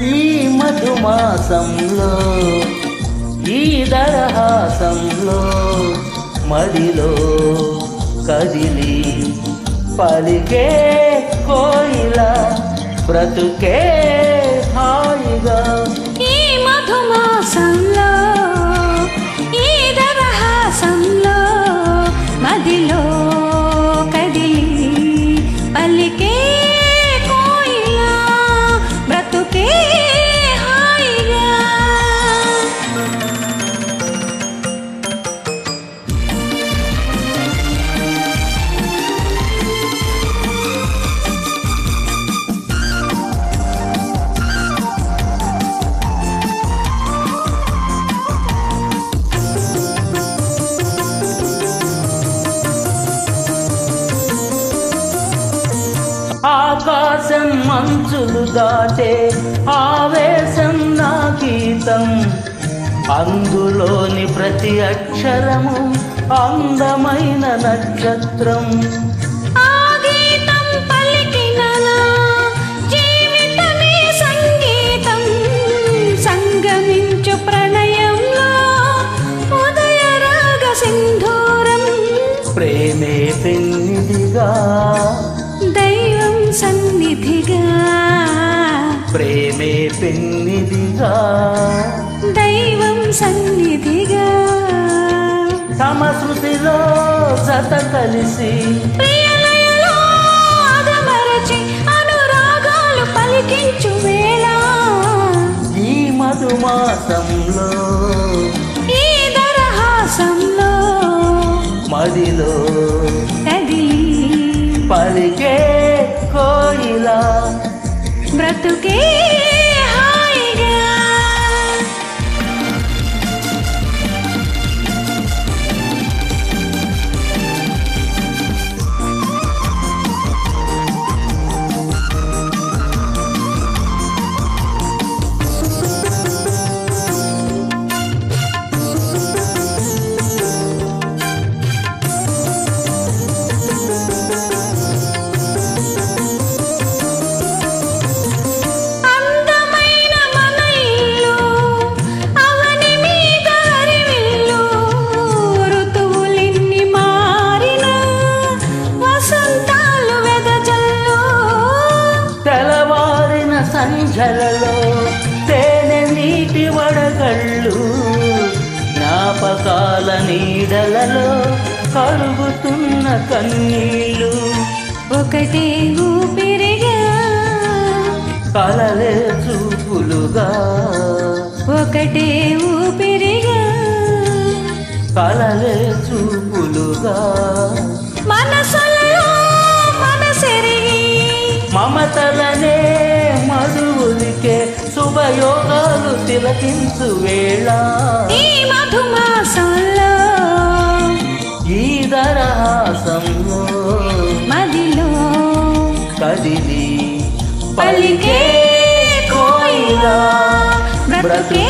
ఈ మధుమాసంలో ఈ దరహాసంలో మదిలో కదిలి పలికే కోయిల బ్రతుకే ఆకాశం మంచులు దాటే ఆవేశం నా గీతం. అందులోని ప్రతి అక్షరము అందమైన నక్షత్రం. ప్రేమే పెన్నిదిగా దైవం సన్నిధిగా. తమ శృతిలో జత కలిసి అనురాగాలు పలికించు వేళ. ఈ మధుమాసంలో ఈ దరహాసంలో మదిలో బ్రతుకే సంధ్యలలో తేనె నీటి వడగళ్ళు జ్ఞాపకాల నీడలలో కరుగుతున్న కన్నీళ్ళు. ఒకటే ఊపిరిగా కలలే చూపులుగా. ఒకటే ఊపిరిగా కలలే చూపులుగా. మనసులో మనసెరిగి మమతలనే శుభయోగాలు తిలకించు వేళ. ఈ మధుమాసంలో ఈ దరహాసంలో మదిలో కదిలి పలికే కోయిలా బ్రతుకే